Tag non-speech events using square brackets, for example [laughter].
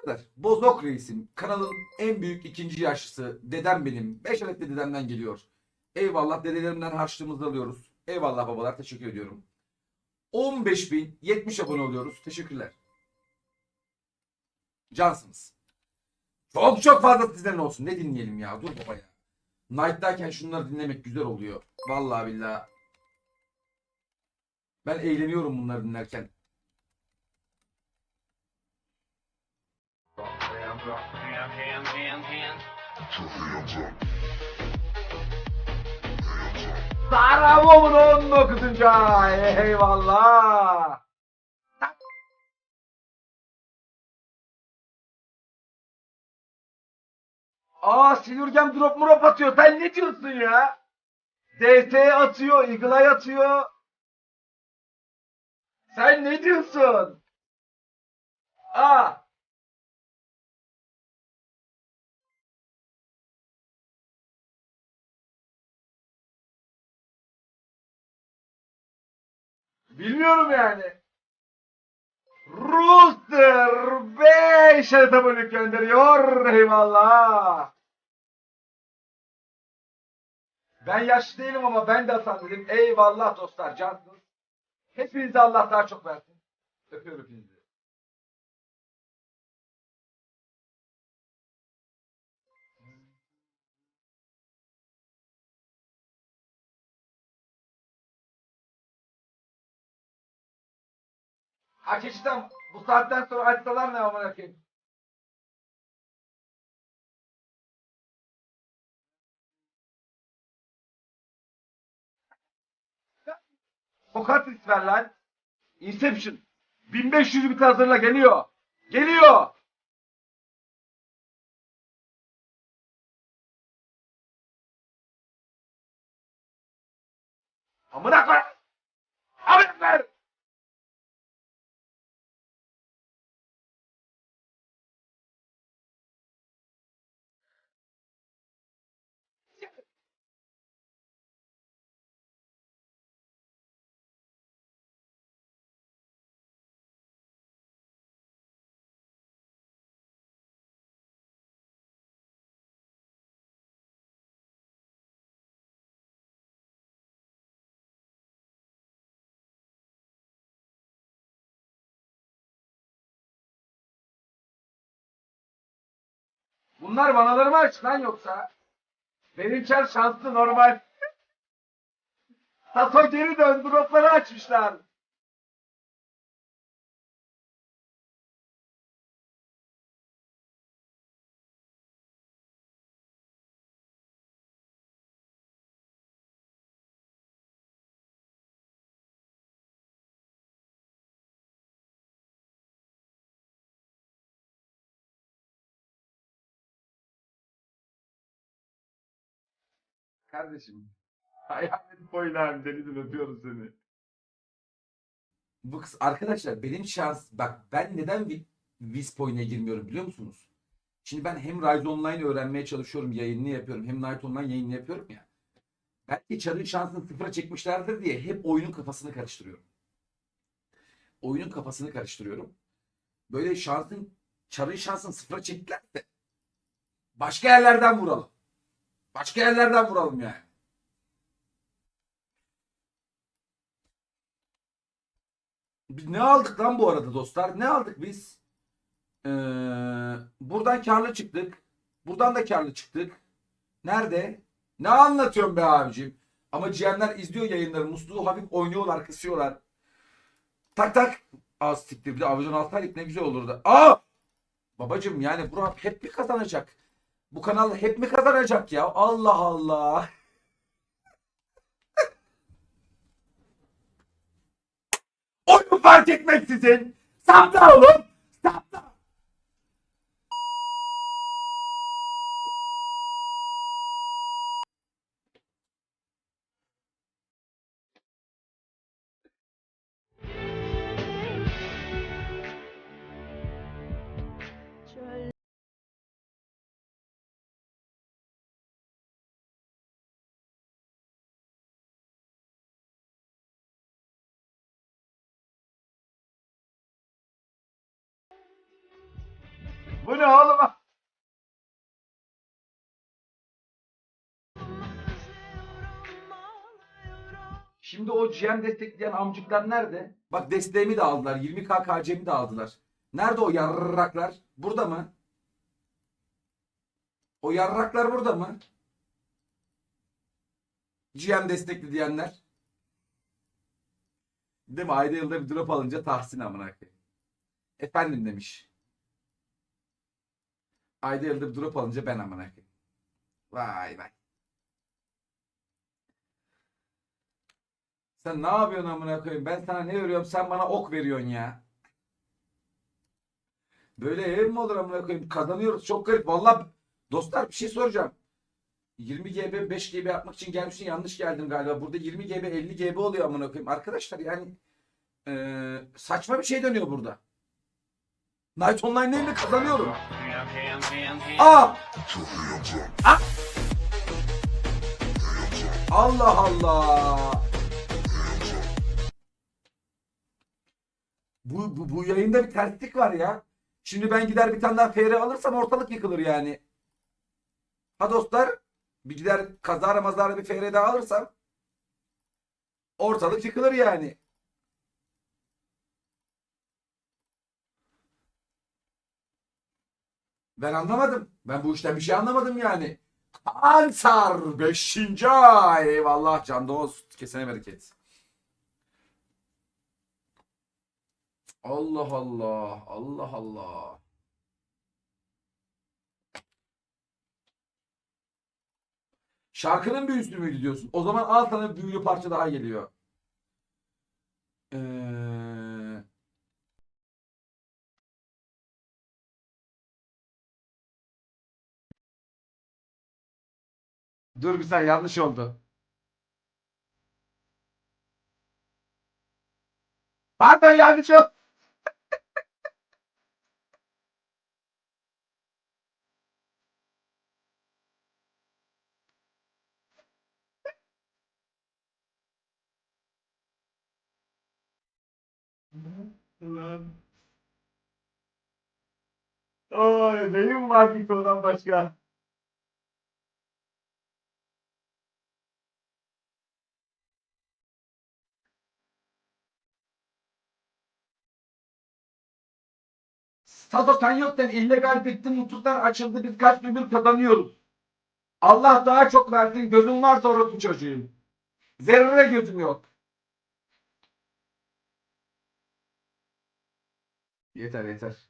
kadar. Bozok reisim. Kanalın en büyük ikinci yaşlısı. Dedem benim. Beş adet de dedemden geliyor. Eyvallah dedelerimden harçlığımızı alıyoruz. Eyvallah babalar teşekkür ediyorum. 15.070 abone oluyoruz. Teşekkürler. Cansınız. Çok çok fazla sizden olsun. Ne dinleyelim ya? Dur baba ya. Night'tayken şunları dinlemek güzel oluyor. Vallahi billahi. Ben eğleniyorum bunları dinlerken. Hands up, hands, hands, hands, hands. Hands up. Hands up. Saravo'nun 19. ay. Eyvallah. Aa Silurgen drop murop atıyor. Sen ne diyorsun ya? DT atıyor, Eagle Eye atıyor. Sen ne diyorsun? Aa. Bilmiyorum yani. Rooster 5 abonelik gönderiyor. Eyvallah. Ben yaşlı değilim ama ben de Hasan dedim. Eyvallah dostlar cansınız. Hepinize Allah daha çok versin. Öpüyorum hepinizi. Hakikaten bu saatten sonra açsalar ne amına koyayım? Risk ver lan. Inception. 1500 bit hazırla geliyor. Geliyor. Amına koy. Amına koy. Bunlar vanalarımı aç lan yoksa. Benimker şanslı normal. Taso geri dön dropları açmışlar. Kardeşim. [laughs] Hayalet oynayayım denizim öpüyorum seni. Bu kız arkadaşlar benim şans bak ben neden Vi- Wisp oyuna girmiyorum biliyor musunuz? Şimdi ben hem Rise Online öğrenmeye çalışıyorum yayınını yapıyorum hem Night Online yayınını yapıyorum ya. Belki çarın şansını sıfıra çekmişlerdir diye hep oyunun kafasını karıştırıyorum. Oyunun kafasını karıştırıyorum. Böyle şansın çarın şansını sıfıra çektilerse başka yerlerden vuralım. Başka yerlerden vuralım yani. Biz ne aldık lan bu arada dostlar? Ne aldık biz? Ee, buradan karlı çıktık. Buradan da karlı çıktık. Nerede? Ne anlatıyorum be abicim? Ama GM'ler izliyor yayınları. Musluğu hafif oynuyorlar, kısıyorlar. Tak tak. Az siktir. Bir de avijon alsaydık ne güzel olurdu. Aa! Babacım yani Burak hep mi kazanacak? Bu kanal hep mi kazanacak ya? Allah Allah. Oyun fark etmeksizin. Sapla oğlum. Sapla. Bu ne oğlum? Şimdi o GM destekleyen amcıklar nerede? Bak desteğimi de aldılar. 20k KC'mi de aldılar. Nerede o yarraklar? Burada mı? O yarraklar burada mı? GM destekli diyenler. Değil mi? Ayda yılda bir drop alınca tahsin amına koyayım. Efendim demiş. Ayda yılda bir drop alınca ben amına koyayım. Vay vay. Sen ne yapıyorsun amına koyayım? Ben sana ne veriyorum? Sen bana ok veriyorsun ya. Böyle ev mi olur amına koyayım? Kazanıyoruz. Çok garip. Vallahi dostlar bir şey soracağım. 20 GB 5 GB yapmak için gelmişsin yanlış geldim galiba. Burada 20 GB 50 GB oluyor amına koyayım. Arkadaşlar yani eee, saçma bir şey dönüyor burada. Night Online ile kazanıyorum. Hands up. Ah! Up. Allah Allah. Up. Bu, bu, bu yayında bir terslik var ya. Şimdi ben gider bir tane daha FR alırsam ortalık yıkılır yani. Ha dostlar bir gider kazara mazara bir FR daha alırsam ortalık yıkılır yani. Ben anlamadım. Ben bu işten bir şey anlamadım yani. Ansar 5. ay. Eyvallah can dost. Kesene bereket. Allah Allah. Allah Allah. Şarkının büyüsü müydü diyorsun? O zaman al sana büyülü parça daha geliyor. Ee... Dur saniye yanlış oldu. Pardon yanlış oldu. Ulan. Oy benim var bir konudan başka. Sado yokken illegal bitti mutluluklar açıldı biz kaç gündür kazanıyoruz. Allah daha çok versin gözün varsa orası çocuğum. Zerre gözüm yok. Yeter yeter.